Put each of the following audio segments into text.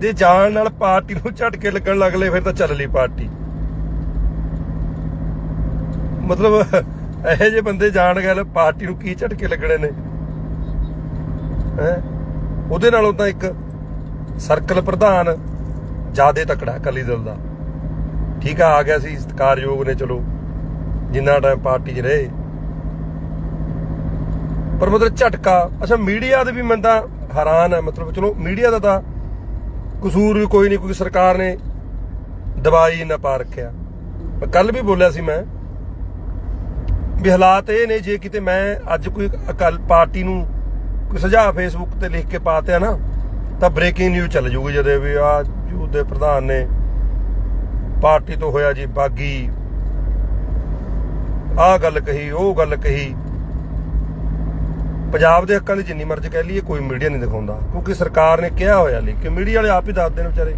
ਦੇ ਜਾਣ ਨਾਲ ਪਾਰਟੀ ਨੂੰ ਝਟਕੇ ਲੱਗਣ ਲੱਗਲੇ ਫਿਰ ਤਾਂ ਚੱਲ ਲਈ ਪਾਰਟੀ। ਮਤਲਬ ਇਹੋ ਜਿਹੇ ਬੰਦੇ ਜਾਣ ਗਏ ਪਾਰਟੀ ਨੂੰ ਕੀ ਝਟਕੇ ਲੱਗਣੇ ਨੇ? ਹੈ? ਉਹਦੇ ਨਾਲੋਂ ਤਾਂ ਇੱਕ ਸਰਕਲ ਪ੍ਰਧਾਨ ਜਿਆਦੇ ਤਕੜਾ ਅਕਾਲੀ ਦਲ ਦਾ। ਠੀਕ ਆ ਆ ਗਿਆ ਸੀ, ਸਤਿਕਾਰਯੋਗ ਨੇ, ਚਲੋ, ਜਿੰਨਾ ਟਾਈਮ ਪਾਰਟੀ 'ਚ ਰਹੇ। ਪਰ ਮਤਲਬ ਝਟਕਾ, ਅੱਛਾ, ਮੀਡੀਆ ਦੇ ਵੀ ਮੈਂ ਹੈਰਾਨ ਹੈ, ਮਤਲਬ ਚਲੋ ਮੀਡੀਆ ਦਾ ਤਾਂ ਕਸੂਰ ਵੀ ਕੋਈ ਨਹੀਂ ਕਿਉਂਕਿ ਸਰਕਾਰ ਨੇ ਦਵਾਈ ਨਾ ਪਾ ਰੱਖਿਆ। ਕੱਲ ਵੀ ਬੋਲਿਆ ਸੀ ਮੈਂ ਵੀ ਹਾਲਾਤ ਇਹ ਨੇ, ਜੇ ਕਿਤੇ ਮੈਂ ਅੱਜ ਕੋਈ ਅਕਾਲ ਪਾਰਟੀ ਨੂੰ ਕੋਈ ਸੁਝਾਅ ਫੇਸਬੁੱਕ ਤੇ ਲਿਖ ਕੇ ਪਾਤਿਆ ਨਾ, ਤਾਂ ਬ੍ਰੇਕਿੰਗ ਨਿਊਜ਼ ਚੱਲ ਜੂਗੀ ਜਦੇ ਵੀ ਆ ਯੂਥ ਦੇ ਪ੍ਰਧਾਨ ਨੇ, ਪਾਰਟੀ ਤੋਂ ਹੋਇਆ ਜੀ ਬਾਗੀ। ਆਹ ਗੱਲ ਕਹੀ, ਉਹ ਗੱਲ ਕਹੀ ਪੰਜਾਬ ਦੇ ਹੱਕਾਂ ਦੀ ਜਿੰਨੀ ਮਰਜ਼ੀ ਕਹਿ ਲਈਏ, ਕੋਈ ਮੀਡੀਆ ਨਹੀਂ ਦਿਖਾਉਂਦਾ। ਕਿਉਂਕਿ ਸਰਕਾਰ ਨੇ ਕਿਹਾ ਹੋਇਆ ਲਈ ਕਿ ਮੀਡੀਆ ਵਾਲੇ ਆਪ ਹੀ ਦੱਸਦੇ ਨੇ ਵਿਚਾਰੇ,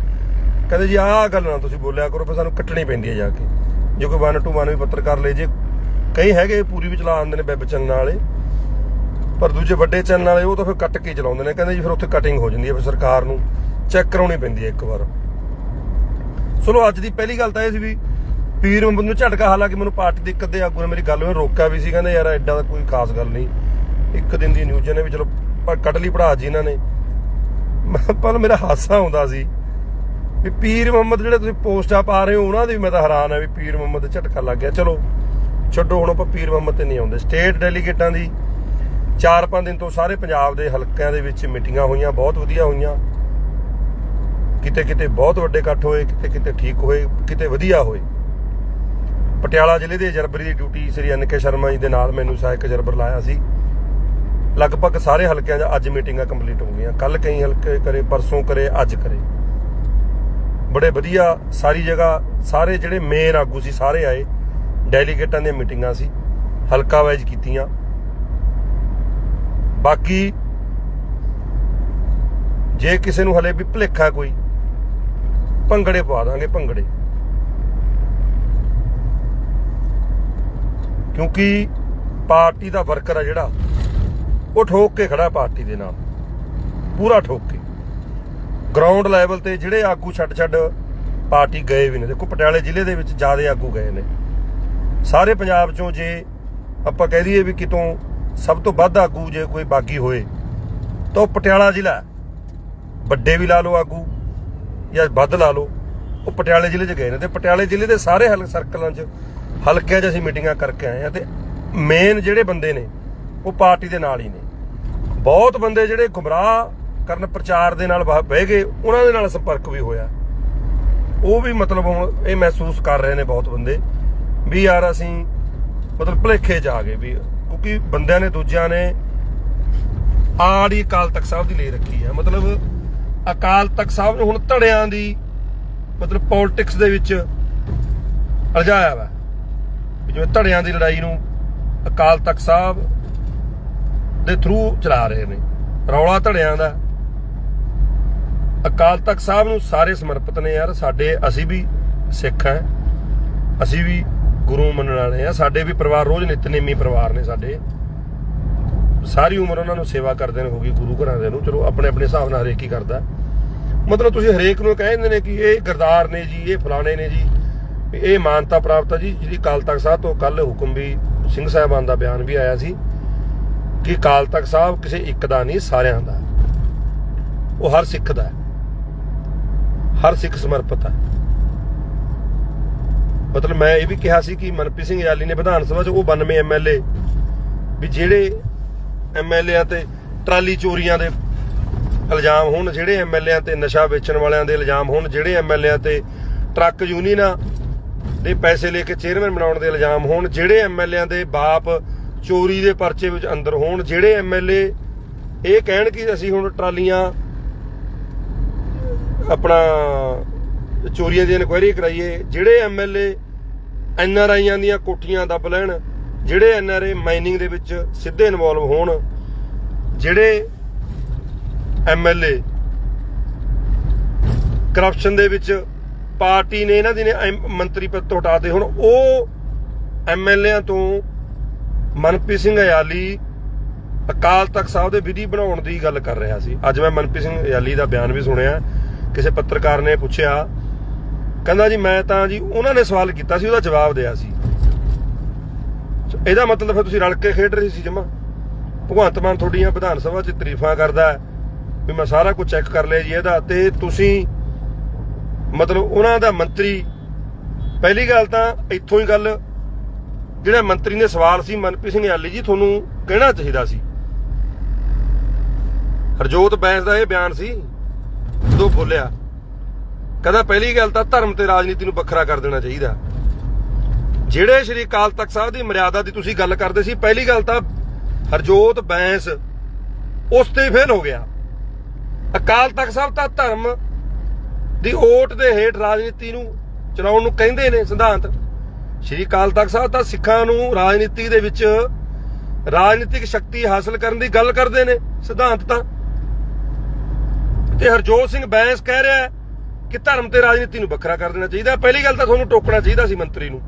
ਕਹਿੰਦੇ ਜੀ, ਆਹ ਗੱਲ ਨਾ ਤੁਸੀਂ ਬੋਲਿਆ ਕਰੋ, ਫਿਰ ਸਾਨੂੰ ਕੱਟਣੀ ਪੈਂਦੀ ਹੈ ਜਾ ਕੇ। ਜੇ ਕੋਈ ਵਨ ਟੂ ਵਨ ਵੀ ਪੱਤਰਕਾਰ ਲੈ ਜੇ ਕਈ ਹੈਗੇ ਪੂਰੀ ਵੀ ਚਲਾ ਆਉਂਦੇ ਨੇ ਵੈਬ ਚੈਨਲ ਵਾਲੇ, ਪਰ ਦੂਜੇ ਵੱਡੇ ਚੈਨਲ ਵਾਲੇ, ਉਹ ਤਾਂ ਫਿਰ ਕੱਟ ਕੇ ਚਲਾਉਂਦੇ ਨੇ, ਕਹਿੰਦੇ ਜੀ, ਫਿਰ ਉੱਥੇ ਕਟਿੰਗ ਹੋ ਜਾਂਦੀ ਹੈ, ਫਿਰ ਸਰਕਾਰ ਨੂੰ ਚੈੱਕ ਕਰਾਉਣੀ ਪੈਂਦੀ ਹੈ ਇੱਕ ਵਾਰ। ਚਲੋ, ਅੱਜ ਦੀ ਪਹਿਲੀ ਗੱਲ ਤਾਂ ਇਹ ਸੀ ਵੀ ਪੀਰ ਮੁਹੰਮਦ ਨੂੰ ਝਟਕਾ, ਹਾਲਾਂਕਿ ਮੈਨੂੰ ਪਾਰਟੀ ਦੇ ਇੱਕ ਦੇ ਆਗੂ ਨੇ ਮੇਰੀ ਗੱਲ ਨੂੰ ਰੋਕਿਆ ਵੀ ਸੀ, ਕਹਿੰਦੇ ਯਾਰ, ਐਡਾ ਦਾ ਕੋਈ ਖਾਸ ਗੱਲ ਨਹੀਂ। ਇੱਕ ਦਿਨ ਦੀ ਨਿਊਜ਼ ਨੇ ਵੀ ਚਲੋ ਪਰ ਲਈ ਪੜਾ ਜੀ ਇਹਨਾਂ ਨੇ। ਮੈਂ- ਪਰ ਮੇਰਾ ਹਾਸਾ ਆਉਂਦਾ ਸੀ ਵੀ ਪੀਰ ਮੁਹੰਮਦ ਜਿਹੜੇ ਤੁਸੀਂ ਪੋਸਟਾਂ ਪਾ ਰਹੇ ਹੋ, ਉਹਨਾਂ ਦੇ ਵੀ ਮੈਂ ਤਾਂ ਹੈਰਾਨ ਆ ਵੀ ਪੀਰ ਮੁਹੰਮਦ ਝਟਕਾ ਲੱਗ ਗਿਆ। ਚਲੋ, ਛੱਡੋ, ਹੁਣ ਆਪਾਂ ਪੀਰ ਮੁਹੰਮਦ ਤੇ ਨਹੀਂ ਆਉਂਦੇ। ਸਟੇਟ ਡੈਲੀਗੇਟਾਂ ਦੀ 4-5 ਦਿਨ ਤੋਂ ਸਾਰੇ ਪੰਜਾਬ ਦੇ ਹਲਕਿਆਂ ਦੇ ਵਿੱਚ ਮੀਟਿੰਗਾਂ ਹੋਈਆਂ, ਬਹੁਤ ਵਧੀਆ ਹੋਈਆਂ। ਕਿਤੇ ਕਿਤੇ ਬਹੁਤ ਵੱਡੇ ਇਕੱਠ ਹੋਏ, ਕਿਤੇ ਕਿਤੇ ਠੀਕ ਹੋਏ, ਕਿਤੇ ਵਧੀਆ ਹੋਏ। ਪਟਿਆਲਾ ਜ਼ਿਲ੍ਹੇ ਦੇ ਜਰਬਰੀ ਦੀ ਡਿਊਟੀ ਸ੍ਰੀ ਐਨ ਕੇ ਸ਼ਰਮਾ ਜੀ ਦੇ ਨਾਲ ਮੈਨੂੰ ਸਹਾਇਕ ਜਰਬਰ ਲਾਇਆ ਸੀ। ਲਗਭਗ ਸਾਰੇ ਹਲਕਿਆਂ 'ਚ ਅੱਜ ਮੀਟਿੰਗਾਂ ਕੰਪਲੀਟ ਹੋ ਗਈਆਂ। ਕੱਲ ਕਈ ਹਲਕੇ ਕਰੇ, ਪਰਸੋਂ ਕਰੇ, ਅੱਜ ਕਰੇ। ਬੜੇ ਵਧੀਆ, ਸਾਰੀ ਜਗ੍ਹਾ, ਸਾਰੇ ਜਿਹੜੇ ਮੇਨ ਆਗੂ ਸੀ, ਸਾਰੇ ਆਏ। ਡੈਲੀਗੇਟਾਂ ਦੀਆਂ ਮੀਟਿੰਗਾਂ ਸੀ, ਹਲਕਾ ਵਾਈਜ਼ ਕੀਤੀਆਂ। ਬਾਕੀ ਜੇ ਕਿਸੇ ਨੂੰ ਹਲੇ ਵੀ ਭੁਲੇਖਾ ਕੋਈ, ਭੰਗੜੇ ਪਾ ਦਾਂਗੇ, ਭੰਗੜੇ। ਕਿਉਂਕਿ ਪਾਰਟੀ ਦਾ ਵਰਕਰ ਆ ਜਿਹੜਾ ਉਹ ਠੋਕ ਕੇ ਖੜਾ ਪਾਰਟੀ ਦੇ ਨਾਲ। ਪੂਰਾ ਠੋਕ ਕੇ। ਗਰਾਊਂਡ ਲੈਵਲ ਤੇ ਜਿਹੜੇ ਆਗੂ ਛੱਡ ਛੱਡ ਪਾਰਟੀ ਗਏ ਵੀ ਨੇ। ਦੇਖੋ, ਪਟਿਆਲੇ ਜ਼ਿਲ੍ਹੇ ਦੇ ਵਿੱਚ ਜ਼ਿਆਦਾ ਆਗੂ ਗਏ ਨੇ। ਸਾਰੇ ਪੰਜਾਬ ਚੋਂ ਜੇ ਆਪਾਂ ਕਹਿ ਦਈਏ ਵੀ ਕਿਤੋਂ ਸਭ ਤੋਂ ਵੱਧ ਆਗੂ ਜੇ ਕੋਈ ਬਾਗੀ ਹੋਏ, ਤਾਂ ਉਹ ਪਟਿਆਲਾ ਜ਼ਿਲ੍ਹਾ ਵੱਡੇ ਵੀ ਲਾ ਲਓ ਆਗੂ ਜਾਂ ਵੱਧ ਲਾ ਲਓ, ਉਹ ਪਟਿਆਲੇ ਜ਼ਿਲ੍ਹੇ 'ਚ ਗਏ ਨੇ। ਤੇ ਪਟਿਆਲੇ ਜ਼ਿਲ੍ਹੇ ਦੇ ਸਾਰੇ ਹਲਕ ਸਰਕਲਾਂ 'ਚ ਹਲਕਿਆਂ 'ਚ ਅਸੀਂ ਮੀਟਿੰਗਾਂ ਕਰਕੇ ਆਏ ਆ ਤੇ ਮੇਨ ਜਿਹੜੇ ਬੰਦੇ ਨੇ ਉਹ ਪਾਰਟੀ ਦੇ ਨਾਲ ਹੀ ਨੇ। ਬਹੁਤ ਬੰਦੇ ਜਿਹੜੇ ਗੁੰਮਰਾਹ ਕਰਨ ਪ੍ਰਚਾਰ ਦੇ ਨਾਲ ਬਹਿ ਗਏ, ਉਹਨਾਂ ਦੇ ਨਾਲ ਸੰਪਰਕ ਵੀ ਹੋਇਆ। ਉਹ ਵੀ ਮਤਲਬ ਹੁਣ ਇਹ ਮਹਿਸੂਸ ਕਰ ਰਹੇ ਨੇ ਬਹੁਤ ਬੰਦੇ ਵੀ ਯਾਰ ਅਸੀਂ ਮਤਲਬ ਭੁਲੇਖੇ ਜਾ ਗਏ ਵੀ ਕਿਉਂਕਿ ਬੰਦਿਆਂ ਨੇ ਦੂਜਿਆਂ ਨੇ ਆੜੀ ਅਕਾਲ ਤਖਤ ਸਾਹਿਬ ਦੀ ਲੈ ਰੱਖੀ ਹੈ। ਮਤਲਬ ਅਕਾਲ ਤਖਤ ਸਾਹਿਬ ਨੂੰ ਹੁਣ ਧੜਿਆਂ ਦੀ ਮਤਲਬ ਪੋਲਿਟਿਕਸ ਦੇ ਵਿੱਚ ਅਲਝਾਇਆ ਵਾ ਜਿਵੇਂ ਧੜਿਆਂ ਦੀ ਲੜਾਈ ਨੂੰ ਅਕਾਲ ਤਖਤ ਸਾਹਿਬ ਦੇ ਥਰੂ ਚਲਾ ਰਹੇ ਨੇ। ਰੌਲਾ ਧੜਿਆਂ ਦਾ। ਅਕਾਲ ਤਖਤ ਸਾਹਿਬ ਨੂੰ ਸਾਰੇ ਸਮਰਪਿਤ ਨੇ ਯਾਰ। ਸਾਡੇ, ਅਸੀਂ ਵੀ ਸਿੱਖ ਹੈ। ਅਸੀਂ ਵੀ ਗੁਰੂ ਮੰਨਣ ਵਾਲੇ ਆ ਸਾਡੇ ਵੀ ਪਰਿਵਾਰ ਰੋਜ਼ ਨਿਤਨੇਮੀ ਪਰਿਵਾਰ ਨੇ ਸਾਡੇ। ਸਾਰੀ ਉਮਰ ਉਹਨਾਂ ਨੂੰ ਸੇਵਾ ਕਰਦੇ ਨੇ ਹੋਗੀ ਗੁਰੂ ਘਰਾਂ ਦੇ ਨੂੰ। ਚਲੋ, ਆਪਣੇ ਆਪਣੇ ਹਿਸਾਬ ਨਾਲ ਹਰੇਕ ਹੀ ਕਰਦਾ। ਮਤਲਬ ਤੁਸੀਂ ਹਰੇਕ ਨੂੰ ਕਹਿ ਦਿੰਦੇ ਨੇ ਕਿ ਇਹ ਗਰਦਾਰ ਨੇ ਜੀ, ਇਹ ਫਲਾਣੇ ਨੇ ਜੀ। ਇਹ ਮਾਨਤਾ ਪ੍ਰਾਪਤ ਹੈ ਜੀ। ਜਿਹੜੀ ਕਾਲ ਤਖਤ ਸਾਹਿਬ ਤੋਂ ਕੱਲ ਹੁਕਮ ਵੀ ਸਿੰਘ ਸਾਹਿਬਾਨ ਦਾ ਬਿਆਨ ਵੀ ਆਇਆ ਸੀ। ਕਿ ਕਾਲ ਤਖਤ ਸਾਹਿਬ ਕਿਸੇ ਇੱਕ ਦਾ ਨਹੀਂ, ਸਾਰਿਆਂ ਦਾ। ਉਹ ਹਰ ਸਿੱਖ ਦਾ ਹਰ ਸਿੱਖ ਸਮਰਪਿਤ ਹੈ। ਮਤਲਬ ਮੈਂ ਇਹ ਵੀ ਕਿਹਾ ਸੀ ਕਿ ਮਨਪ੍ਰੀਤ ਸਿੰਘ ਯਾਲੀ ਨੇ ਵਿਧਾਨ ਸਭਾ 'ਚ ਉਹ 92 ਐਮਐਲਏ ਵੀ ਜਿਹੜੇ ਐਮਐਲਏਆਂ ਤੇ ਟਰਾਲੀ ਚੋਰੀਆਂ ਦੇ ਇਲਜ਼ਾਮ ਹੋਣ, ਜਿਹੜੇ ਐਮਐਲਏਆਂ ਤੇ ਨਸ਼ਾ ਵੇਚਣ ਵਾਲਿਆਂ ਦੇ ਇਲਜ਼ਾਮ ਹੋਣ, ਜਿਹੜੇ ਐਮਐਲਏਆਂ ਤੇ ਟਰੱਕ ਯੂਨੀਅਨਾਂ ਦੇ ਪੈਸੇ ਲੈ ਕੇ ਚੇਅਰਮੈਨ ਬਣਾਉਣ ਦੇ ਇਲਜ਼ਾਮ ਹੋਣ, ਜਿਹੜੇ ਐਮਐਲਏਆਂ ਦੇ ਬਾਪ ਚੋਰੀ ਦੇ ਪਰਚੇ ਵਿੱਚ ਅੰਦਰ ਹੋਣ, ਜਿਹੜੇ ਐਮਐਲਏ ਇਹ ਕਹਿਣ ਕਿ ਅਸੀਂ ਹੁਣ ਟਰਾਲੀਆਂ ਆਪਣਾ ਚੋਰੀਆਂ ਦੀ ਇਨਕੁਆਇਰੀ ਕਰਾਈਏ, ਜਿਹੜੇ ਐਮਐਲਏ ਐਨਆਰਆਈਆਂ ਦੀਆਂ ਕੋਠੀਆਂ ਦੱਬ ਲੈਣ, ਜਿਹੜੇ ਐਨਆਰਏ ਮਾਈਨਿੰਗ ਦੇ ਵਿੱਚ ਸਿੱਧੇ ਇਨਵੋਲਵ ਹੋਣ, ਜਿਹੜੇ ਐਮਐਲਏ ਕਰਪਸ਼ਨ ਦੇ ਵਿੱਚ ਪਾਰਟੀ ਨੇ ਇਹਨਾਂ ਦੀ ਨੇ ਐਮ- ਮੰਤਰੀ ਪਦ ਤੋਂ ਹਟਾਤੇ ਹੁਣ, ਉਹ ਐਮਐਲਏਆਂ ਤੋਂ ਮਨਪ੍ਰੀਤ ਸਿੰਘ ਅਯਾਲੀ ਅਕਾਲ ਤਖਤ ਸਾਹਿਬ ਦੇ ਵਿਧੀ ਬਣਾਉਣ ਦੀ ਗੱਲ ਕਰ ਰਿਹਾ ਸੀ। ਅੱਜ ਮੈਂ ਮਨਪ੍ਰੀਤ ਸਿੰਘ ਯਾਲੀ ਦਾ ਬਿਆਨ ਵੀ ਸੁਣਿਆ। ਕਿਸੇ ਪੱਤਰਕਾਰ ਨੇ ਪੁੱਛਿਆ, ਕਹਿੰਦਾ ਜੀ, ਮੈਂ ਤਾਂ ਜੀ ਉਹਨਾਂ ਨੇ ਸਵਾਲ ਕੀਤਾ ਸੀ, ਉਹਦਾ ਜਵਾਬ ਦਿਆ ਸੀ। ਇਹਦਾ ਮਤਲਬ ਫਿਰ ਤੁਸੀਂ ਰਲ ਕੇ ਖੇਡ ਰਹੇ ਸੀ ਜਮਾ? ਭਗਵੰਤ ਮਾਨ ਤੁਹਾਡੀਆਂ ਵਿਧਾਨ ਸਭਾ 'ਚ ਤਾਰੀਫਾਂ ਕਰਦਾ ਵੀ ਮੈਂ ਸਾਰਾ ਕੁਝ ਚੈੱਕ ਕਰ ਲਿਆ ਜੀ ਇਹਦਾ ਤੇ ਤੁਸੀਂ ਮਤਲਬ ਉਹਨਾਂ ਦਾ ਮੰਤਰੀ, ਪਹਿਲੀ ਗੱਲ ਤਾਂ ਇੱਥੋਂ ਹੀ ਗੱਲ ਜਿਹੜਾ ਮੰਤਰੀ ਨੇ ਸਵਾਲ ਸੀ, ਮਨਪ੍ਰੀਤ ਸਿੰਘ ਯਾਲੀ ਜੀ, ਤੁਹਾਨੂੰ ਕਹਿਣਾ ਚਾਹੀਦਾ ਸੀ। ਹਰਜੋਤ ਬੈਂਸ ਦਾ ਇਹ ਬਿਆਨ ਸੀ, ਜਦੋਂ ਬੋਲਿਆ, ਕਹਿੰਦਾ ਪਹਿਲੀ ਗੱਲ ਤਾਂ ਧਰਮ ਤੇ ਰਾਜਨੀਤੀ ਨੂੰ ਵੱਖਰਾ ਕਰ ਦੇਣਾ ਚਾਹੀਦਾ। ਜਿਹੜੇ ਸ਼੍ਰੀ ਅਕਾਲ ਤਖਤ ਸਾਹਿਬ ਦੀ ਮਰਿਆਦਾ ਦੀ ਤੁਸੀਂ ਗੱਲ ਕਰਦੇ ਸੀ, ਪਹਿਲੀ ਗੱਲ ਤਾਂ ਹਰਜੋਤ ਬੈਂਸ ਉਸ ਤੇ ਫੇਲ ਹੋ ਗਿਆ। ਅਕਾਲ ਤਖਤ ਸਾਹਿਬ ਤਾਂ ਧਰਮ ਦੀ ਓਟ ਦੇ ਹੇਠ ਰਾਜਨੀਤੀ ਨੂੰ ਚਲਾਉਣ ਨੂੰ ਕਹਿੰਦੇ ਨੇ, ਸਿਧਾਂਤ। ਸ਼੍ਰੀ ਅਕਾਲ ਤਖਤ ਸਾਹਿਬ ਤਾਂ ਸਿੱਖਾਂ ਨੂੰ ਰਾਜਨੀਤੀ ਦੇ ਵਿੱਚ ਰਾਜਨੀਤਿਕ ਸ਼ਕਤੀ ਹਾਸਲ ਕਰਨ ਦੀ ਗੱਲ ਕਰਦੇ ਨੇ, ਸਿਧਾਂਤ ਤਾਂ। ਤੇ ਹਰਜੋਤ ਸਿੰਘ ਬੈਂਸ ਕਹਿ ਰਿਹਾ ਹੈ ਕਿ ਧਰਮ ਤੇ ਰਾਜਨੀਤੀ ਨੂੰ ਵੱਖਰਾ ਕਰ ਦੇਣਾ ਚਾਹੀਦਾ। ਪਹਿਲੀ ਗੱਲ ਤਾਂ ਤੁਹਾਨੂੰ ਟੋਕਣਾ ਚਾਹੀਦਾ ਸੀ ਮੰਤਰੀ ਨੂੰ।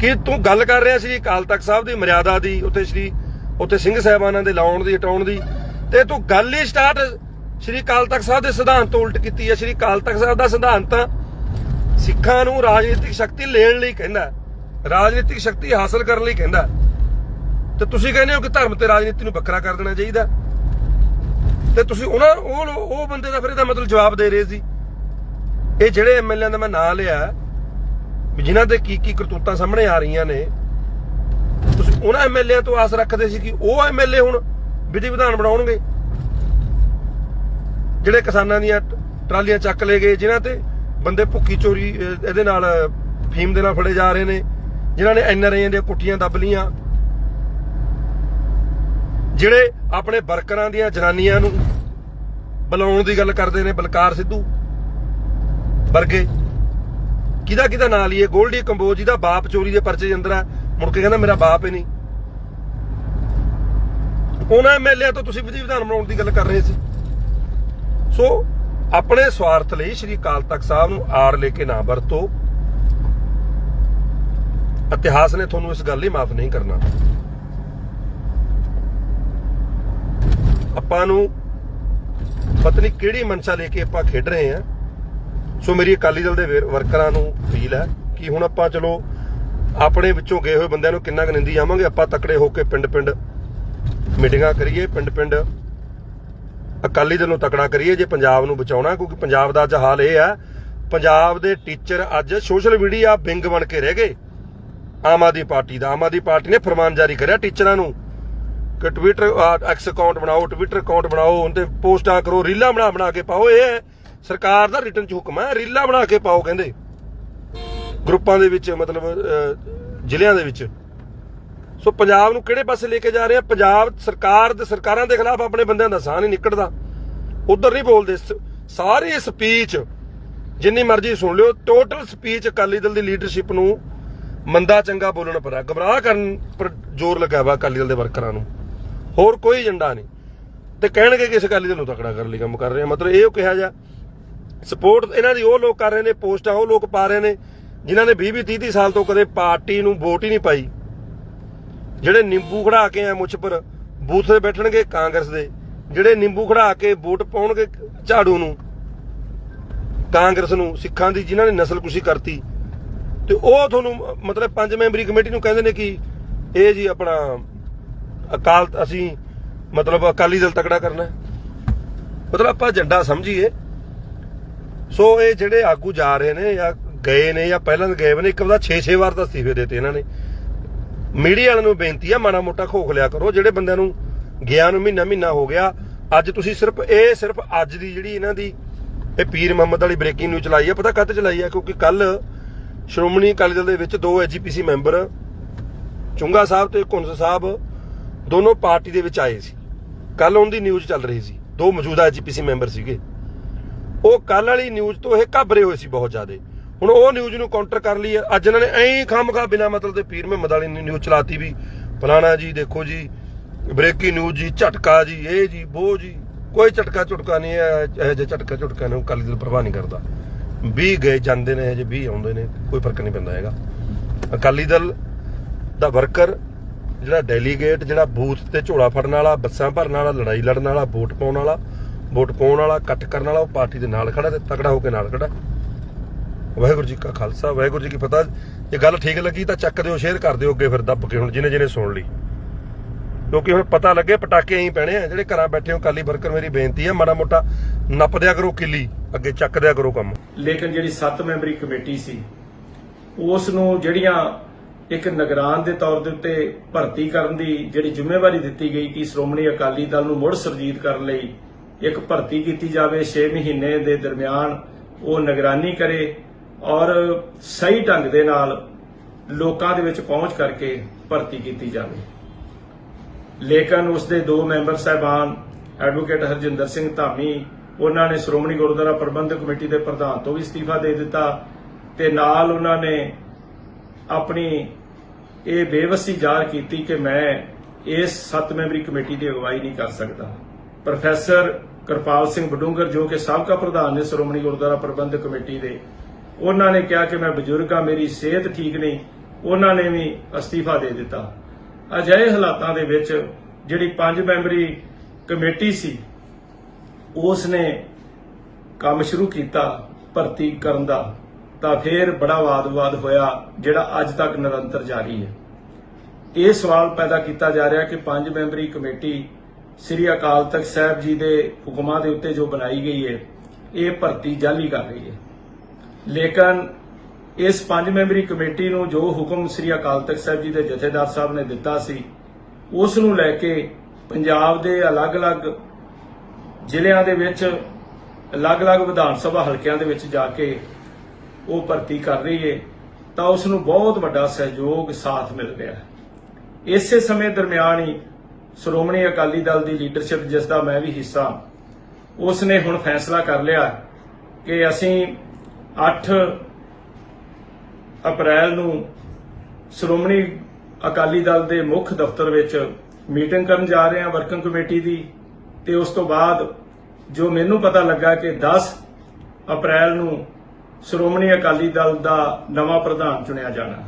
ਕਿ ਤੂੰ ਗੱਲ ਕਰ ਰਿਹਾ ਸੀ ਅਕਾਲ ਤਖਤ ਸਾਹਿਬ ਦੀ ਮਰਿਆਦਾ ਦੀ, ਉੱਥੇ ਸ਼੍ਰੀ, ਉੱਥੇ ਸਿੰਘ ਸਾਹਿਬਾਨਾਂ ਦੇ ਲਾਉਣ ਦੀ, ਹਟਾਉਣ ਦੀ। ਤੇ ਤੂੰ ਗੱਲ ਹੀ ਸਟਾਰਟ ਸ਼੍ਰੀ ਅਕਾਲ ਤਖਤ ਸਾਹਿਬ ਦੇ ਸਿਧਾਂਤ ਤੋਂ ਉਲਟ ਕੀਤੀ ਹੈ। ਸ਼੍ਰੀ ਅਕਾਲ ਤਖਤ ਸਾਹਿਬ ਦਾ ਸਿਧਾਂਤ ਤਾਂ ਸਿੱਖਾਂ ਨੂੰ ਰਾਜਨੀਤਿਕ ਸ਼ਕਤੀ ਲੈਣ ਲਈ ਕਹਿੰਦਾ ਰਾਜਨੀਤਿਕ ਸ਼ਕਤੀ ਹਾਸਲ ਕਰਨ ਲਈ ਕਹਿੰਦਾ ਤੇ ਤੁਸੀਂ ਕਹਿੰਦੇ ਹੋ ਕਿ ਧਰਮ ਤੇ ਰਾਜਨੀਤੀ ਨੂੰ ਵੱਖਰਾ ਕਰ ਦੇਣਾ ਚਾਹੀਦਾ ਤੇ ਤੁਸੀਂ ਉਹਨਾਂ ਉਹ ਉਹ ਬੰਦੇ ਦਾ ਫਿਰ ਇਹਦਾ ਮਤਲਬ ਜਵਾਬ ਦੇ ਰਹੇ ਸੀ। ਇਹ ਜਿਹੜੇ ਐਮਐਲਏ ਦਾ ਮੈਂ ਨਾਂ ਲਿਆ ਵੀ ਜਿਨ੍ਹਾਂ ਦੇ ਕੀ ਕੀ ਕਰਤੂਤਾਂ ਸਾਹਮਣੇ ਆ ਰਹੀਆਂ ਨੇ, ਤੁਸੀਂ ਉਹਨਾਂ ਐਮਐਲਏ ਤੋਂ ਆਸ ਰੱਖਦੇ ਸੀ ਕਿ ਉਹ ਐਮਐਲਏ ਹੁਣ ਵਿਧੀ ਵਿਧਾਨ ਬਣਾਉਣਗੇ। ਜਿਹੜੇ ਕਿਸਾਨਾਂ ਦੀਆਂ ਟਰਾਲੀਆਂ ਚੱਕ ਲਏ ਗਏ, ਜਿਨ੍ਹਾਂ ਤੇ ਬੰਦੇ ਭੁੱਕੀ ਚੋਰੀ ਇਹਦੇ ਨਾਲ ਫੀਮ ਦੇ ਨਾਲ ਫੜੇ ਜਾ ਰਹੇ ਨੇ, ਜਿਨ੍ਹਾਂ ਨੇ ਐਨਆਰਆਈਆਂ ਦੀਆਂ ਕੁੱਟੀਆਂ ਦੱਬ ਲੀਆਂ ਜਿਹੜੇ ਆਪਣੇ ਵਰਕਰਾਂ ਦੀਆਂ ਜਨਾਨੀਆਂ ਨੂੰ ਬੁਲਾਉਣ ਦੀ ਗੱਲ ਕਰਦੇ ਨੇ, ਬਲਕਾਰ ਸਿੱਧੂ ਵਰਗੇ, ਕਿਹਦਾ ਕਿਹਦਾ ਨਾਂ ਲਈਏ? ਗੋਲਡੀ ਕੰਬੋਜ ਜਿਹਦਾ ਬਾਪ ਚੋਰੀ ਦੇ ਪਰਚੇ ਦੇ ਅੰਦਰ ਆ, ਮੁੜ ਕੇ ਕਹਿੰਦਾ ਮੇਰਾ ਬਾਪ ਹੀ ਨਹੀਂ। ਉਹਨਾਂ ਐਮਐਲਏ ਤੋਂ ਤੁਸੀਂ ਵਿਧੀ ਵਿਧਾਨ ਬਣਾਉਣ ਦੀ ਗੱਲ ਕਰ ਰਹੇ ਸੀ। ਸੋ ਆਪਣੇ ਸਵਾਰਥ ਲਈ ਸ਼੍ਰੀ ਅਕਾਲ ਤਖਤ ਸਾਹਿਬ ਨੂੰ ਆੜ ਲੈ ਕੇ ਨਾ ਵਰਤੋ। ਇਤਿਹਾਸ ਨੇ ਤੁਹਾਨੂੰ ਇਸ ਗੱਲ ਲਈ ਮਾਫ ਨਹੀਂ ਕਰਨਾ। ਆਪਾਂ ਨੂੰ ਪਤਨੀ ਕਿਹੜੀ ਮਨਸ਼ਾ ਲੈ ਕੇ ਆਪਾਂ ਖੇਡ ਰਹੇ ਆ ਸੋ ਮੇਰੀ ਅਕਾਲੀ ਦਲ ਦੇ ਵਰਕਰਾਂ ਨੂੰ ਅਪੀਲ ਹੈ ਕਿ ਹੁਣ ਆਪਾਂ ਚਲੋ ਆਪਣੇ ਵਿੱਚੋਂ ਗਏ ਹੋਏ ਬੰਦਿਆਂ ਨੂੰ ਕਿੰਨਾ ਕੁ ਨਿੰਦੀ ਜਾਵਾਂਗੇ ਆਪਾਂ ਤਕੜੇ ਹੋ ਕੇ ਪਿੰਡ-ਪਿੰਡ ਮੀਟਿੰਗਾਂ ਕਰੀਏ, ਪਿੰਡ-ਪਿੰਡ ਅਕਾਲੀ ਦਲ ਨੂੰ ਤਕੜਾ ਕਰੀਏ ਜੇ ਪੰਜਾਬ ਨੂੰ ਬਚਾਉਣਾ ਕਿਉਂਕਿ ਪੰਜਾਬ ਦਾ ਅੱਜ ਹਾਲ ਇਹ ਹੈ ਪੰਜਾਬ ਦੇ ਟੀਚਰ ਅੱਜ ਸੋਸ਼ਲ ਮੀਡੀਆ ਬਿੰਗ ਬਣ ਕੇ ਰਹਿ ਗਏ। ਆਮ ਆਦਮੀ ਪਾਰਟੀ ਦਾ ਆਮ ਆਦਮੀ ਪਾਰਟੀ ਨੇ ਫਰਮਾਨ ਜਾਰੀ ਕਰਿਆ ਟੀਚਰਾਂ ਨੂੰ ਕਿ ਟਵਿੱਟਰ ਐਕਸ ਅਕਾਊਂਟ ਬਣਾਓ ਟਵਿੱਟਰ ਅਕਾਊਂਟ ਬਣਾਓ ਉਹਦੇ ਪੋਸਟਾਂ ਕਰੋ ਰੀਲਾਂ ਬਣਾ ਬਣਾ ਕੇ ਪਾਓ ਇਹ ਸਰਕਾਰ ਦਾ ਰਿਟਰਨ ਚ ਹੁਕਮ ਹੈ ਰੀਲਾਂ ਬਣਾ ਕੇ ਪਾਓ ਕਹਿੰਦੇ। ਗਰੁੱਪਾਂ ਦੇ ਵਿੱਚ ਮਤਲਬ ਅਹ, ਜ਼ਿਲ੍ਹਿਆਂ ਦੇ ਵਿੱਚ। ਸੋ ਪੰਜਾਬ ਨੂੰ ਕਿਹੜੇ ਪਾਸੇ ਲੈ ਕੇ ਜਾ ਰਹੇ ਆ? ਪੰਜਾਬ ਸਰਕਾਰ ਤੇ ਸਰਕਾਰਾਂ ਦੇ ਖਿਲਾਫ ਆਪਣੇ ਬੰਦਿਆਂ ਦਾ ਸਾਹ ਨਹੀਂ ਨਿਕਲਦਾ ਉਧਰ ਨਹੀਂ ਬੋਲਦੇ। ਸਾਰੀ ਸਪੀਚ ਜਿੰਨੀ ਮਰਜ਼ੀ ਸੁਣ ਲਿਓ ਟੋਟਲ ਸਪੀਚ ਅਕਾਲੀ ਦਲ ਦੀ ਲੀਡਰਸ਼ਿਪ ਨੂੰ ਮੰਦਾ ਚੰਗਾ ਬੋਲਣ ਪਰ ਆ। ਗਮਰਾਹ ਕਰਨ ਪਰ ਜ਼ੋਰ ਲਗਾਇਆ ਵਾ ਅਕਾਲੀ ਦਲ ਦੇ ਵਰਕਰਾਂ ਨੂੰ। ਹੋਰ ਕੋਈ ਏਜੰਡਾ ਨਹੀਂ। ਤੇ ਕਹਿਣਗੇ ਕਿ ਇਸ ਅਕਾਲੀ ਦਲ ਨੂੰ ਤਕੜਾ ਕਰਨ ਲਈ ਕੰਮ ਕਰ ਰਹੇ ਆ। ਮਤਲਬ ਇਹ ਕਿਹਾ ਜਾ ਸਪੋਰਟ ਇਹਨਾਂ ਦੀ ਉਹ ਲੋਕ ਕਰ ਰਹੇ ਨੇ, ਪੋਸਟਾਂ ਉਹ ਲੋਕ ਪਾ ਰਹੇ ਨੇ, ਜਿਨ੍ਹਾਂ ਨੇ 20 20 30 30 ਸਾਲ ਤੋਂ ਕਦੇ ਪਾਰਟੀ ਨੂੰ ਵੋਟ ਹੀ ਨਹੀਂ ਪਾਈ। ਜਿਹੜੇ ਨਿੰਬੂ ਖੜਾ ਕੇ ਆ ਮੁੱਛ ਪਰ, ਬੂਥ ਤੇ ਬੈਠਣਗੇ ਕਾਂਗਰਸ ਦੇ। ਜਿਹੜੇ ਨਿੰਬੂ ਖੜਾ ਕੇ ਵੋਟ ਪਾਉਣਗੇ ਝਾੜੂ ਨੂੰ, ਕਾਂਗਰਸ ਨੂੰ, ਸਿੱਖਾਂ ਦੀ ਜਿਨ੍ਹਾਂ ਨੇ ਨਸਲਕੁਸ਼ੀ ਕਰਤੀ। ਤੇ ਉਹ ਤੁਹਾਨੂੰ ਮਤਲਬ ਪੰਜ ਮੈਂਬਰੀ ਕਮੇਟੀ ਨੂੰ ਕਹਿੰਦੇ ਨੇ ਕਿ ਇਹ ਜੀ ਆਪਣਾ ਅਕਾਲ, ਅਸੀਂ ਮਤਲਬ ਅਕਾਲੀ ਦਲ ਤਕੜਾ ਕਰਨਾ ਹੈ। ਮਤਲਬ ਆਪਾਂ ਏਜੰਡਾ ਸਮਝੀਏ। ਸੋ ਇਹ ਜਿਹੜੇ ਆਗੂ ਜਾ ਰਹੇ ਨੇ ਜਾਂ ਗਏ ਨੇ ਜਾਂ ਪਹਿਲਾਂ ਗਏ ਨੇ, ਇੱਕ ਵਾਰ 6-6 ਵਾਰ ਤਾਂ ਅਸਤੀਫੇ ਦਿੱਤੇ ਇਹਨਾਂ ਨੇ। ਮੀਡੀਆ ਵਾਲਿਆਂ ਨੂੰ ਬੇਨਤੀ ਆ, ਮਾੜਾ ਮੋਟਾ ਖੋਖ ਲਿਆ ਕਰੋ, ਜਿਹੜੇ ਬੰਦਿਆਂ ਨੂੰ ਗਿਆ ਨੂੰ ਮਹੀਨਾ ਮਹੀਨਾ ਹੋ ਗਿਆ, ਅੱਜ ਤੁਸੀਂ ਸਿਰਫ, ਇਹ ਸਿਰਫ ਅੱਜ ਦੀ ਜਿਹੜੀ ਇਹਨਾਂ ਦੀ, ਇਹ ਪੀਰ ਮੁਹੰਮਦ ਵਾਲੀ ਬ੍ਰੇਕਿੰਗ ਨਿਊਜ਼ ਚਲਾਈ ਆ, ਪਤਾ ਕੱਤ ਚਲਾਈ ਆ? ਕਿਉਂਕਿ ਕੱਲ ਸ਼੍ਰੋਮਣੀ ਅਕਾਲੀ ਦਲ ਦੇ ਵਿੱਚ ਦੋ ਐਜੀਪੀਸੀ ਮੈਂਬਰ ਚੁੰਗਾ ਸਾਹਿਬ ਤੇ ਕੁੰਸ ਸਾਹਿਬ, ਦੋਨੋਂ ਪਾਰਟੀ ਦੇ ਵਿੱਚ ਆਏ ਸੀ। ਕੱਲ ਉਹਦੀ ਨਿਊਜ਼ ਚੱਲ ਰਹੀ ਸੀ। ਦੋ ਮੌਜੂਦਾ ਐਜੀਪੀਸੀ ਮੈਂਬਰ ਸੀਗੇ। ਉਹ ਕੱਲ ਵਾਲੀ ਨਿਊਜ਼ ਤੋਂ ਇਹ ਘਬਰੇ ਹੋਏ ਸੀ ਬਹੁਤ ਜ਼ਿਆਦੇ। ਹੁਣ ਉਹ ਨਿਊਜ਼ ਨੂੰ ਕਾਊਂਟਰ ਕਰ ਲਈ ਅੱਜ ਇਹਨਾਂ ਨੇ ਐਂ ਖਾਮਖਾ ਬਿਨਾ ਮਤਲਬ ਦੇ ਪੀਰ ਮੁਹੰਮਦ ਵਾਲੀ ਨਿਊਜ਼ ਚਲਾਤੀ ਵੀ, ਫਲਾਣਾ ਜੀ, ਦੇਖੋ ਜੀ ਬ੍ਰੇਕਿੰਗ ਨਿਊਜ਼ ਜੀ, ਝਟਕਾ ਜੀ, ਇਹ ਜੀ ਉਹ ਜੀ, ਕੋਈ ਝਟਕਾ ਝਟਕਾ ਨਹੀਂ ਹੈ ਇਹ ਜੇ ਝਟਕਾ ਝਟਕਾ ਨੂੰ ਅਕਾਲੀ ਦਲ ਪ੍ਰਵਾਹ ਨਹੀਂ ਕਰਦਾ। 20 ਗਏ, ਜਾਂਦੇ ਨੇ ਜੇ 20 ਆਉਂਦੇ ਨੇ, ਕੋਈ ਫ਼ਰਕ ਨਹੀਂ ਪੈਂਦਾ ਹੈਗਾ। ਅਕਾਲੀ ਦਲ ਦਾ ਵਰਕਰ, ਜਿਹੜਾ ਡੈਲੀਗੇਟ ਜਿਹੜਾ ਬੂਥ ਤੇ ਝੋਲਾ ਫੜਨ ਵਾਲਾ, ਬੱਸਾਂ ਭਰਨ ਵਾਲਾ, ਲੜਾਈ ਲੜਨ ਵਾਲਾ, ਵੋਟ ਪਾਉਣ ਵਾਲਾ, ਵੋਟ ਪਾਉਣ ਵਾਲਾ ਕੱਟ ਕਰਨ ਵਾਲਾ, ਉਹ ਪਾਰਟੀ ਦੇ ਨਾਲ ਖੜਾ ਤੇ ਤਕੜਾ ਹੋ ਕੇ ਨਾਲ ਖੜਾ। ਵਾਹਿਗੁਰੂ ਜੀ ਕਾ ਖਾਲਸਾ, ਵਾਹਿਗੁਰੂ ਜੀ ਕੀ ਫਤਿਹ। ਜੇ ਗੱਲ ਠੀਕ ਲੱਗੀ ਤਾਂ ਚੱਕ ਦਿਓ, ਸ਼ੇਅਰ ਕਰ ਦਿਓ ਅੱਗੇ ਫਿਰ ਦੱਬ ਕੇ ਹੁਣ ਜਿਹਨੇ ਜਿਹਨੇ ਸੁਣ ਲਈ। ਕਿਉਂਕਿ ਹੁਣ ਪਤਾ ਲੱਗੇ ਪਟਾਕੇ ਐਂ ਪੈਣੇ ਆ, ਜਿਹੜੇ ਘਰਾਂ ਬੈਠੇ ਹੋ ਕਾਲੀ ਵਰਕਰ ਮੇਰੀ ਬੇਨਤੀ ਹੈ ਮਾੜਾ ਮੋਟਾ ਨੱਪ ਦਿਆ ਕਰੋ ਕਿੱਲੀ, ਅੱਗੇ ਚੱਕ ਦਿਆ ਕਰੋ ਕੰਮ। ਲੇਕਿਨ ਜਿਹੜੀ 7 ਮੈਂਬਰੀ ਕਮੇਟੀ ਸੀ, ਉਸ ਨੂੰ ਜਿਹੜੀਆਂ ਇੱਕ ਨਿਗਰਾਨ ਦੇ ਤੌਰ ਦੇ ਉੱਤੇ ਭਰਤੀ ਕਰਨ ਦੀ ਜਿਹੜੀ ਜ਼ਿੰਮੇਵਾਰੀ ਦਿੱਤੀ ਗਈ ਕਿ ਸ਼੍ਰੋਮਣੀ ਅਕਾਲੀ ਦਲ ਨੂੰ ਮੁੜ ਸਰਜੀਤ ਕਰਨ ਲਈ ਇੱਕ ਭਰਤੀ ਕੀਤੀ ਜਾਵੇ 6 ਮਹੀਨੇ ਦੇ ਦਰਮਿਆਨ ਉਹ ਨਿਗਰਾਨੀ ਕਰੇ ਔਰ ਸਹੀ ਢੰਗ ਦੇ ਨਾਲ ਲੋਕਾਂ ਦੇ ਵਿੱਚ ਪਹੁੰਚ ਕਰਕੇ ਭਰਤੀ ਕੀਤੀ ਜਾਵੇ। ਲੇਕਿਨ ਉਸ ਦੇ ਦੋ ਮੈਂਬਰ ਸਾਹਿਬਾਨ, ਐਡਵੋਕੇਟ ਹਰਜਿੰਦਰ ਸਿੰਘ ਧਾਮੀ, ਉਹਨਾਂ ਨੇ ਸ਼੍ਰੋਮਣੀ ਗੁਰਦੁਆਰਾ ਪ੍ਰਬੰਧਕ ਕਮੇਟੀ ਦੇ ਪ੍ਰਧਾਨ ਤੋਂ ਵੀ ਅਸਤੀਫਾ ਦੇ ਦਿੱਤਾ ਤੇ ਨਾਲ ਉਹਨਾਂ ਨੇ ਆਪਣੀ ਇਹ ਬੇਵਸੀ ਜ਼ਾਹਰ ਕੀਤੀ ਕਿ ਮੈਂ ਇਸ ਸੱਤ ਮੈਂਬਰੀ ਕਮੇਟੀ ਦੀ ਅਗਵਾਈ ਨਹੀਂ ਕਰ ਸਕਦਾ। ਪ੍ਰੋਫੈਸਰ ਕਿਰਪਾਲ ਸਿੰਘ ਬਡੂੰਗਰ ਜੋ ਕਿ ਸਾਬਕਾ ਪ੍ਰਧਾਨ ਨੇ ਸ਼੍ਰੋਮਣੀ ਗੁਰਦੁਆਰਾ ਪ੍ਰਬੰਧਕ ਕਮੇਟੀ ਦੇ ਉਹਨਾਂ ਨੇ ਕਿਹਾ ਕਿ ਮੈਂ ਬਜ਼ੁਰਗ ਹਾਂ, ਮੇਰੀ ਸਿਹਤ ਠੀਕ ਨਹੀਂ। ਉਹਨਾਂ ਨੇ ਵੀ ਅਸਤੀਫਾ ਦੇ ਦਿੱਤਾ। ਅਜਿਹੇ ਹਾਲਾਤਾਂ ਦੇ ਵਿੱਚ ਜਿਹੜੀ ਪੰਜ ਮੈਂਬਰੀ ਕਮੇਟੀ ਸੀ ਉਸ ਨੇ ਕੰਮ ਸ਼ੁਰੂ ਕੀਤਾ ਭਰਤੀ ਕਰਨ ਦਾ। ਤਾਂ ਫਿਰ ਬੜਾ ਵਾਦ-ਵਿਵਾਦ ਹੋਇਆ, ਜਿਹੜਾ ਅੱਜ ਤੱਕ ਨਿਰੰਤਰ ਜਾਰੀ ਹੈ। ਇਹ ਸਵਾਲ ਪੈਦਾ ਕੀਤਾ ਜਾ ਰਿਹਾ ਕਿ ਪੰਜ ਮੈਂਬਰੀ ਕਮੇਟੀ ਸ੍ਰੀ ਅਕਾਲ ਤਖਤ ਸਾਹਿਬ ਜੀ ਦੇ ਹੁਕਮਾਂ ਦੇ ਉੱਤੇ ਜੋ ਬਣਾਈ ਗਈ ਹੈ, ਇਹ ਭਰਤੀ ਜਾਲੀ ਕਰ ਰਹੀ ਹੈ। ਲੇਕਿਨ ਇਸ ਪੰਜ ਮੈਂਬਰੀ ਕਮੇਟੀ ਨੂੰ ਜੋ ਹੁਕਮ ਸ੍ਰੀ ਅਕਾਲ ਤਖਤ ਸਾਹਿਬ ਜੀ ਦੇ ਜਥੇਦਾਰ ਸਾਹਿਬ ਨੇ ਦਿੱਤਾ ਸੀ, ਉਸ ਨੂੰ ਲੈ ਕੇ ਪੰਜਾਬ ਦੇ ਅਲੱਗ-ਅਲੱਗ ਜ਼ਿਲ੍ਹਿਆਂ ਦੇ ਵਿੱਚ, ਅਲੱਗ-ਅਲੱਗ ਵਿਧਾਨ ਸਭਾ ਹਲਕਿਆਂ ਦੇ ਵਿੱਚ ਜਾ ਕੇ ਉਹ ਭਰਤੀ ਕਰ ਰਹੀ ਹੈ ਤਾਂ ਉਸ ਨੂੰ ਬਹੁਤ ਵੱਡਾ ਸਹਿਯੋਗ, ਸਾਥ ਮਿਲ ਰਿਹਾ ਹੈ ਇਸੇ ਸਮੇਂ ਦਰਮਿਆਨ ਹੀ ਸ਼੍ਰੋਮਣੀ ਅਕਾਲੀ ਦਲ ਦੀ ਲੀਡਰਸ਼ਿਪ ਜਿਸ ਦਾ ਮੈਂ ਵੀ ਹਿੱਸਾ, ਉਸ ਨੇ ਹੁਣ ਫੈਸਲਾ ਕਰ ਲਿਆ ਕਿ ਅਸੀਂ 8 ਅਪ੍ਰੈਲ ਨੂੰ ਸ਼੍ਰੋਮਣੀ ਅਕਾਲੀ ਦਲ ਦੇ ਮੁੱਖ ਦਫ਼ਤਰ ਵਿੱਚ ਮੀਟਿੰਗ ਕਰਨ ਜਾ ਰਹੇ ਹਾਂ ਵਰਕਿੰਗ ਕਮੇਟੀ ਦੀ ਤੇ ਉਸ ਤੋਂ ਬਾਅਦ ਜੋ ਮੈਨੂੰ ਪਤਾ ਲੱਗਾ ਕਿ 10 ਅਪ੍ਰੈਲ ਨੂੰ ਸ਼੍ਰੋਮਣੀ ਅਕਾਲੀ ਦਲ ਦਾ ਨਵਾਂ ਪ੍ਰਧਾਨ ਚੁਣਿਆ ਜਾਣਾ।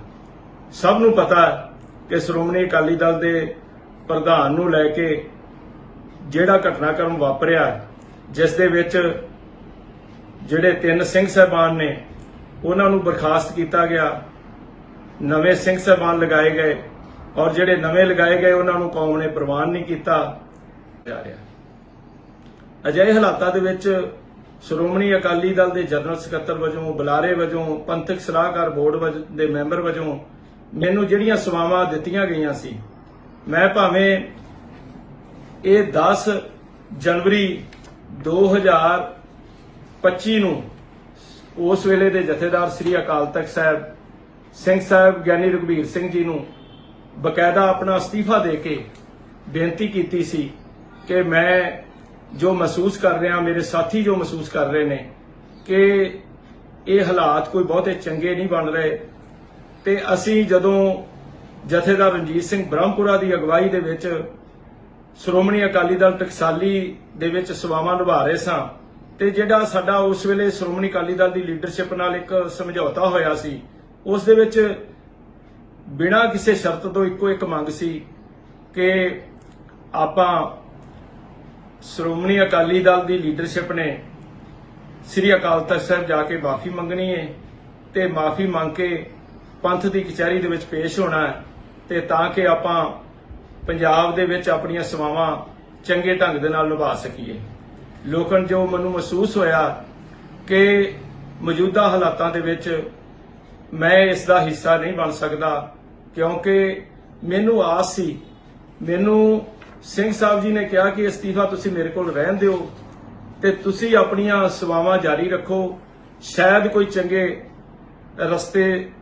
ਸਭ ਨੂੰ ਪਤਾ ਕਿ ਸ਼੍ਰੋਮਣੀ ਅਕਾਲੀ ਦਲ ਦੇ ਪ੍ਰਧਾਨ ਨੂੰ ਲੈ ਕੇ ਜਿਹੜਾ ਘਟਨਾਕ੍ਰਮ ਵਾਪਰਿਆ ਜਿਸ ਦੇ ਵਿੱਚ ਜਿਹੜੇ ਤਿੰਨ ਸਿੰਘ ਸਾਹਿਬਾਨ ਨੇ, ਉਹਨਾਂ ਨੂੰ ਬਰਖਾਸਤ ਕੀਤਾ ਗਿਆ। ਨਵੇਂ ਸਿੰਘ ਸਾਹਿਬਾਨ ਲਗਾਏ ਗਏ ਔਰ ਜਿਹੜੇ ਨਵੇਂ ਲਗਾਏ ਗਏ, ਉਹਨਾਂ ਨੂੰ ਕੌਮ ਨੇ ਪ੍ਰਵਾਨ ਨਹੀਂ ਕੀਤਾ। ਜਾ ਰਿਹਾ ਅਜਿਹੇ ਹਾਲਾਤਾਂ ਦੇ ਵਿੱਚ ਸ਼੍ਰੋਮਣੀ ਅਕਾਲੀ ਦਲ ਦੇ ਜਨਰਲ ਸਕੱਤਰ ਵਜੋਂ, ਬੁਲਾਰੇ ਵਜੋਂ, ਪੰਥਕ ਸਲਾਹਕਾਰ ਬੋਰਡ ਵਜ- ਦੇ ਮੈਂਬਰ ਵਜੋਂ ਮੈਨੂੰ ਜਿਹੜੀਆਂ ਸੇਵਾਵਾਂ ਦਿੱਤੀਆਂ ਗਈਆਂ ਸੀ, ਮੈਂ ਭਾਵੇਂ ਇਹ 10 ਜਨਵਰੀ 2025 ਨੂੰ ਉਸ ਵੇਲੇ ਦੇ ਜਥੇਦਾਰ ਸ੍ਰੀ ਅਕਾਲ ਤਖਤ ਸਾਹਿਬ, ਸਿੰਘ ਸਾਹਿਬ ਗਿਆਨੀ ਰਘਬੀਰ ਸਿੰਘ ਜੀ ਨੂੰ ਬਕਾਇਦਾ ਆਪਣਾ ਅਸਤੀਫਾ ਦੇ ਕੇ ਬੇਨਤੀ ਕੀਤੀ ਸੀ ਕਿ ਮੈਂ ਜੋ ਮਹਿਸੂਸ ਕਰ ਰਿਹਾ, ਮੇਰੇ ਸਾਥੀ ਜੋ ਮਹਿਸੂਸ ਕਰ ਰਹੇ ਨੇ ਕਿ ਇਹ ਹਾਲਾਤ ਕੋਈ ਬਹੁਤੇ ਚੰਗੇ ਨਹੀਂ ਬਣ ਰਹੇ ਤੇ ਅਸੀਂ ਜਦੋਂ ਜਥੇਦਾਰ ਰਣਜੀਤ ਸਿੰਘ ਬ੍ਰਹਮਪੁਰਾ ਦੀ ਅਗਵਾਈ ਦੇ ਵਿੱਚ ਸ਼੍ਰੋਮਣੀ ਅਕਾਲੀ ਦਲ ਟਕਸਾਲੀ ਦੇ ਵਿੱਚ ਸੇਵਾਵਾਂ ਨਿਭਾ ਰਹੇ ਸਾਂ ਤੇ ਜਿਹੜਾ ਸਾਡਾ ਉਸ ਵੇਲੇ ਸ਼੍ਰੋਮਣੀ ਅਕਾਲੀ ਦਲ ਦੀ ਲੀਡਰਸ਼ਿਪ ਨਾਲ ਇੱਕ ਸਮਝੌਤਾ ਹੋਇਆ ਸੀ, ਉਸ ਦੇ ਵਿੱਚ ਬਿਨਾਂ ਕਿਸੇ ਸ਼ਰਤ ਤੋਂ ਇੱਕੋ ਇੱਕ ਮੰਗ ਸੀ ਕਿ ਆਪਾਂ ਸ਼੍ਰੋਮਣੀ ਅਕਾਲੀ ਦਲ ਦੀ ਲੀਡਰਸ਼ਿਪ ਨੇ ਸ੍ਰੀ ਅਕਾਲ ਤਖਤ ਸਾਹਿਬ ਜਾ ਕੇ ਮਾਫੀ ਮੰਗਣੀ ਹੈ ਤੇ ਮਾਫੀ ਮੰਗ ਕੇ ਪੰਥ ਦੀ ਕਚਹਿਰੀ ਦੇ ਵਿੱਚ ਪੇਸ਼ ਹੋਣਾ ਹੈ ਤੇ ਤਾਂ ਕਿ ਆਪਾਂ ਪੰਜਾਬ ਦੇ ਵਿੱਚ ਆਪਣੀਆਂ ਸੇਵਾਵਾਂ ਚੰਗੇ ਢੰਗ ਦੇ ਨਾਲ ਨਿਭਾ ਸਕੀਏ। ਲੋਕਨ ਜੋ ਮੈਨੂੰ ਮਹਿਸੂਸ ਹੋਇਆ ਕਿ ਮੌਜੂਦਾ ਹਾਲਾਤਾਂ ਦੇ ਵਿੱਚ ਮੈਂ ਇਸ ਦਾ ਹਿੱਸਾ ਨਹੀਂ ਬਣ ਸਕਦਾ, ਕਿਉਂਕਿ ਮੈਨੂੰ ਆਸ ਸੀ, ਮੈਨੂੰ ਸਿੰਘ ਸਾਹਿਬ ਜੀ ਨੇ ਕਿਹਾ ਕਿ ਅਸਤੀਫਾ ਤੁਸੀਂ ਮੇਰੇ ਕੋਲ ਰਹਿਣ ਦਿਓ ਤੇ ਤੁਸੀਂ ਆਪਣੀਆਂ ਸੇਵਾਵਾਂ ਜਾਰੀ ਰੱਖੋ, ਸ਼ਾਇਦ ਕੋਈ ਚੰਗੇ ਰਸਤੇ